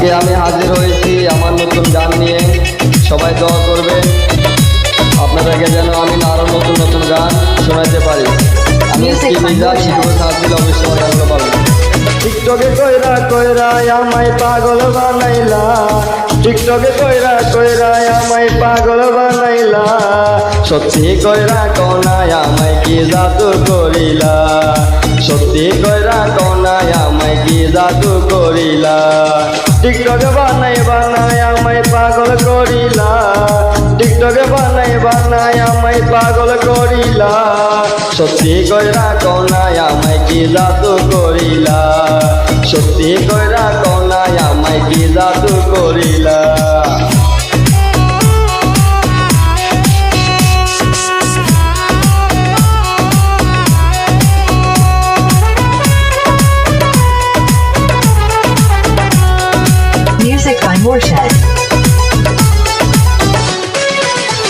আজকে আমি হাজির হয়েছি আমার নতুন গান নিয়ে। সবাই দোয়া করবে আপনাদেরকে যেন আমি আরও নতুন নতুন গান শোনাতে পারি। আমি. শিখব অবশ্যই আমার গানগুলো পাবেন। টিকটকে কইরা কইরা আমায় পাগল বানাইলা। টিকটকে কইরা কইরা আমায় পাগল বানাইলা। সত্যি কইরা কনায় আমায় কি জাদু করিলা? সত্যি কইরা কনায় আমায় কি জাদু করিলা? টিকটকে বানাই বানাই, আমায় পাগল করিলা। টিকটকে বানাই বানাই, আমায় পাগল করিলা। সত্যি কইরা কনায় আমায় কি জাদু করিলা? সত্যি কইরা কনায় আমায় কি জাদু করিলা? Morshed.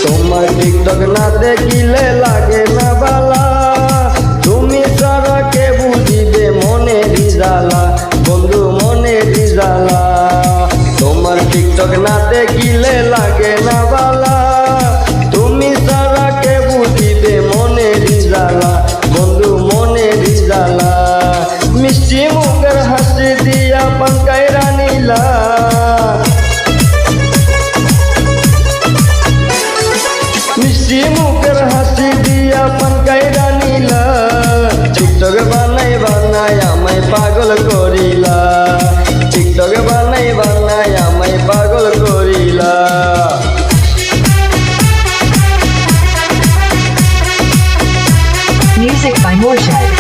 তোমার টিকটক না দেখিলে লাগে না বালা তুমি সারা কে বুঝিবে মনে রিজালা বন্ধু মনে রিজালা তোমার টিকটক না দেখিলে লাগে না বানাই বানাই আমায় পাগল করিলা টিকটক বানাই বানাই আমায় পাগল করিলা Music by Morshed.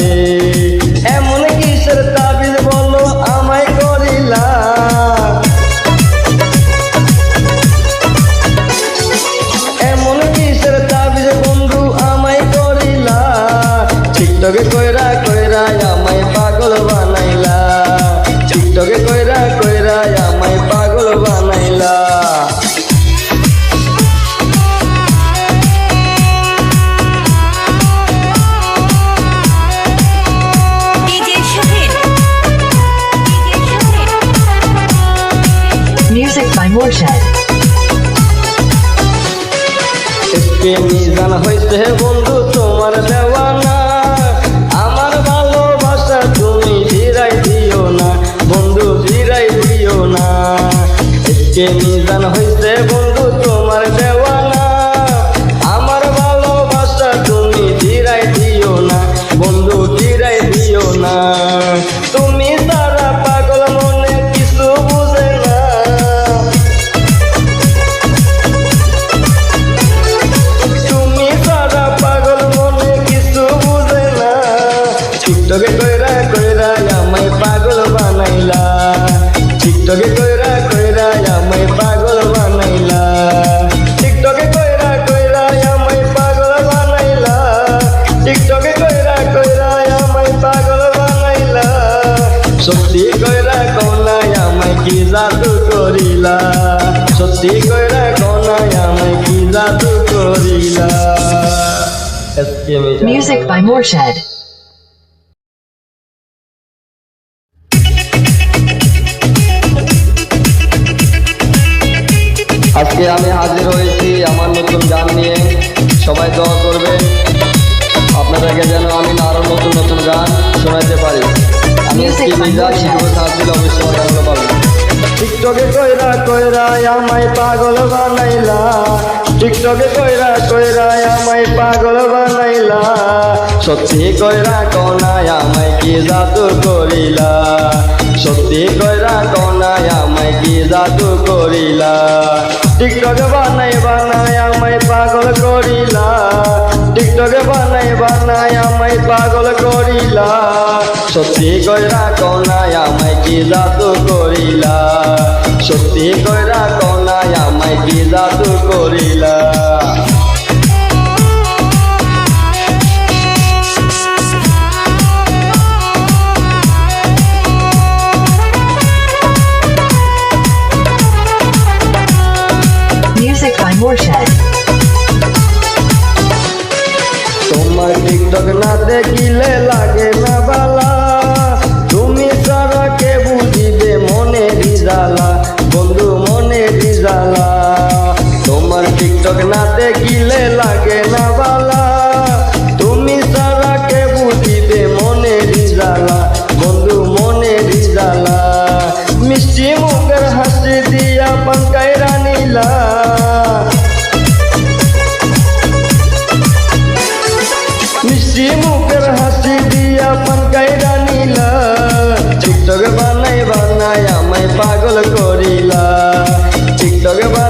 যে এসকে মিজান হইতে বন্ধু তোমার দেওয়ানা। আমার ভালোবাসা তুমি ফিরাই দিও না, বন্ধু ফিরাই দিও না। এসকে মিজান হইতে বন্ধু সত্যি কইরা কোনায় আমায় কি জাদু করিলা Music by Morshed. আজকে আমি হাজির হয়েছি আমার নতুন গান নিয়ে সবাই দোয়া করবে আপনাদেরকে যেন আমি আরও নতুন নতুন গান শোনাতে পারি আমি Motion. শিখব অবশ্যই গানগুলো টিকটকে কইরা কইরা আমায় পাগল বানাইলা। টিকটকে কইরা কইরা আমায় পাগল বানাইলা। সত্যি কইরা কনায় আমায় কি জাদু করিলা? সত্যি কইরা কনায় আমায় কি জাদু করিলা? টিকটকে বানাই বানাই আমায় পাগল করিলা। টিকটকে বানাই বানাই আমায় পাগল করিলা। সত্যি কইরা কনায় আমায় কি জাদু করিলা? সত্যি কইরা কনায় আমায় কি জাদু করিলা? তোমার টিকটক না দেখিলে লাগে না বালা তুমি সারা কে বুঝিবে মনে রিজালা বন্ধু মনে রিজালা মিষ্টি মুখের হাসি দিয়া পাঙ্কাইরা নীলা মিষ্টি মুখের হাসি দিয়া পানকাইরা নিলা টিকটক বানাই বানাই আমায় পাগল করিলা টিকটক বানাই বানাই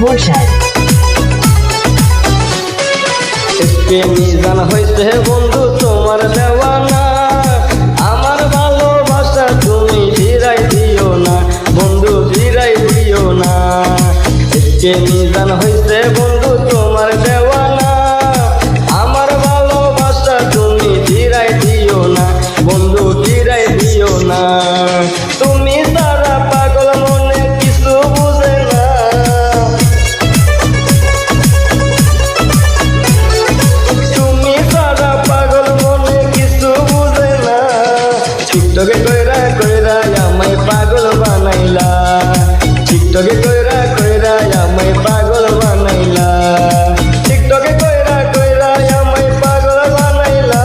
Music by Morshed. এসকে বন্ধু তোমার দেওয়ানা আমার ভালোবাসা তুমি ফিরাই দিও না, বন্ধু ফিরাই দিও না এসকে মিজান হইছে বন্ধু টিকটকে কইরা কইরা আমায় পাগল বানাইলা। টিকটকে কইরা কইরা আমায় পাগল বানাইলা।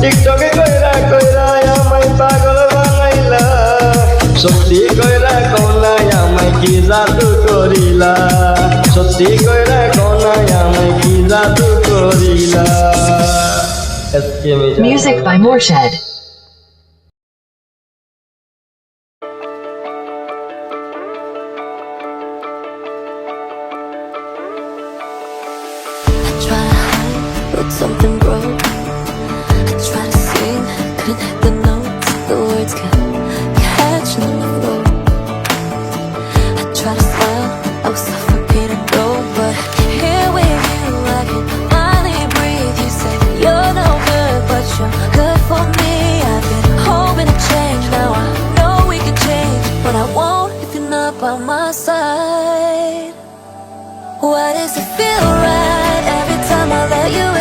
টিকটকে কইরা কইরা আমায় পাগল বানাইলা। সত্যি কইরা কোনায় আমায় কি জাদু করিলা। সত্যি কইরা কোনায় আমায় কি জাদু করিলা। Music by Morshed. The notes. The words kept catching on my throat. I try to smile, I was suffocating though. But here with you, I can finally breathe. You say you're no good, but you're good for me. I've been hoping to change, now I know we can change, but I won't if you're not by my side. Why does it feel right every time I let you in?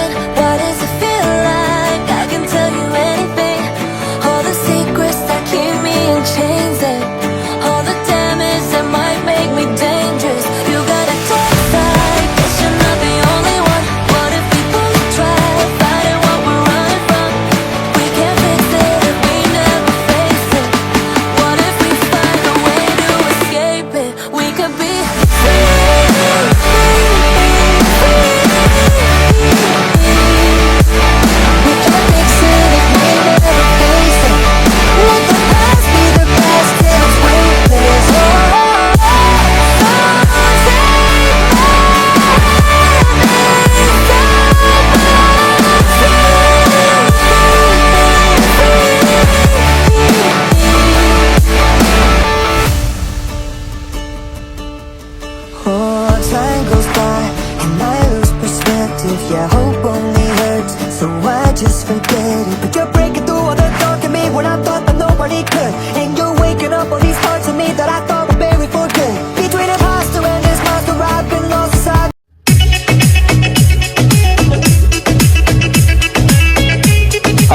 If your hope only hurts. So I just forget it. But you're breaking through all the dark in me when I thought that nobody could. And you're waking up all these parts of me that I thought were buried for good. Between imposter and this monster, I've been lost inside.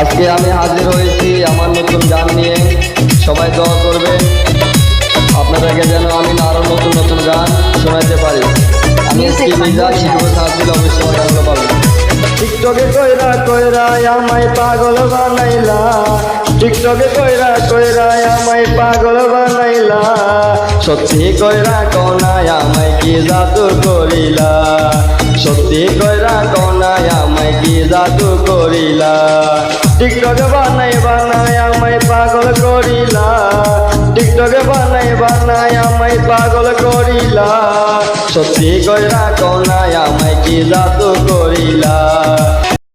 আজকে আমি হাজির হয়েছি আমার নতুন গান নিয়ে সবাই দোয়া করবেন আপনাদেরকে যেন আমি আরও নতুন নতুন গান শোনাতে পারি টিকটকে কইরা কইরা আমায় পাগল বানাইলা। টিকটকে কইরা কইরা আমায় পাগল বানাইলা। সত্যি কইরা কনায় আমায় কি জাদু করিলা? সত্যি কইরা কনায় আমায় কি জাদু করিলা? টিকটকে বানাই বানাই আমায় পাগল করিলা। টিকটকে বানাই বানাই আমায় পাগল করিলা। সত্যি কইরা কনায় আমায় কি জাদু করিলা?